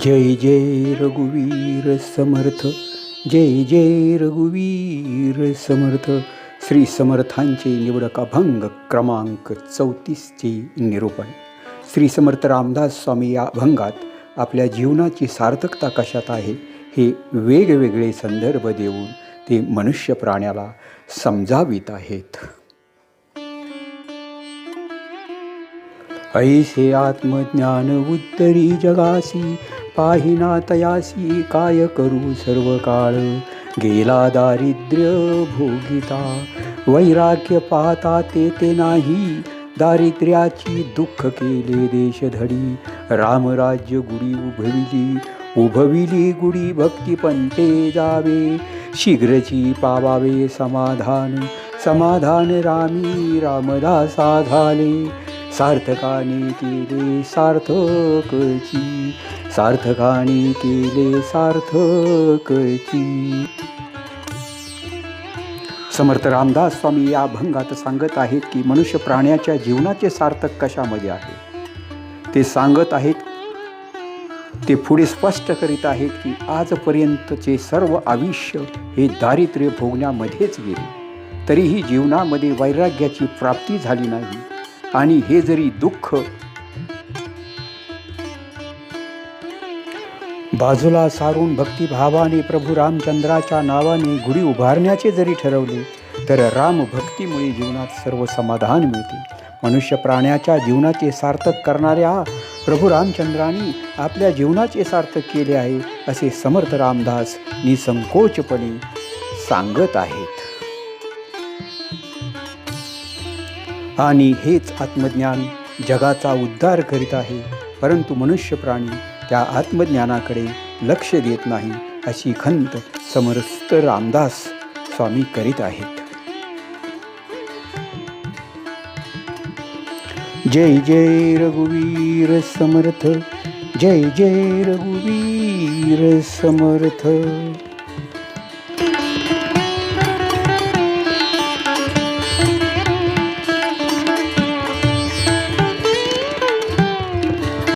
जय जय रघुवीर समर्थ जय जय रघुवीर समर्थ. श्री समर्थांचे निवडक अभंग क्रमांक चौतीसचे निरूपण. श्री समर्थ रामदास स्वामी या अभंगात आपल्या जीवनाची सार्थकता कशात आहे हे वेगवेगळे संदर्भ देऊन ते मनुष्य प्राण्याला समजावित आहेत. ऐसे आत्मज्ञान उत्तरी जगासी पाहिना तयासी काय करू सर्व काळ गेला दारिद्र्य भोगिता वैराग्य पाहता ते ते नाही. दारिद्र्याची दुःख केले देशधडी रामराज्य गुढी उभविली उभविली गुढी भक्ती पंते जावे. शीघ्रची पावावे समाधान समाधान रामी रामदासा झाले सार्थकाने केले सार्थकची. सार्थकाने केले सार्थकची. समर्थ रामदास स्वामी या अभंगात सांगत आहेत की मनुष्य प्राण्याच्या जीवनाचे सार्थक कशामध्ये आहे? ते सांगत आहेत ते पुढे स्पष्ट करीत आहेत की आजपर्यंतचे सर्व आयुष्य हे दारिद्र्य भोगण्यामध्येच गेले. तरीही जीवनामध्ये वैराग्याची प्राप्ती झाली नाही. आणि हे जरी दुःख बाजूला सारून भक्तिभावाने प्रभू रामचंद्राच्या नावाने गुढी उभारण्याचे जरी ठरवले तर राम भक्तीमुळे जीवनात सर्व समाधान मिळते. मनुष्य प्राण्याच्या जीवनाचे सार्थक करणाऱ्या प्रभू रामचंद्रांनी आपल्या जीवनाचे सार्थक केले आहे असे समर्थ रामदास निसंकोचपणे सांगत आहेत. आणि हेच आत्मज्ञान जगाचा उद्धार करीत आहे. परंतु मनुष्य प्राणी त्या आत्मज्ञानाकडे लक्ष देत नाही अशी खंत समरस्त रामदास स्वामी करीत आहेत. जय जय रघुवीर समर्थ जय जय रघुवीर समर्थ.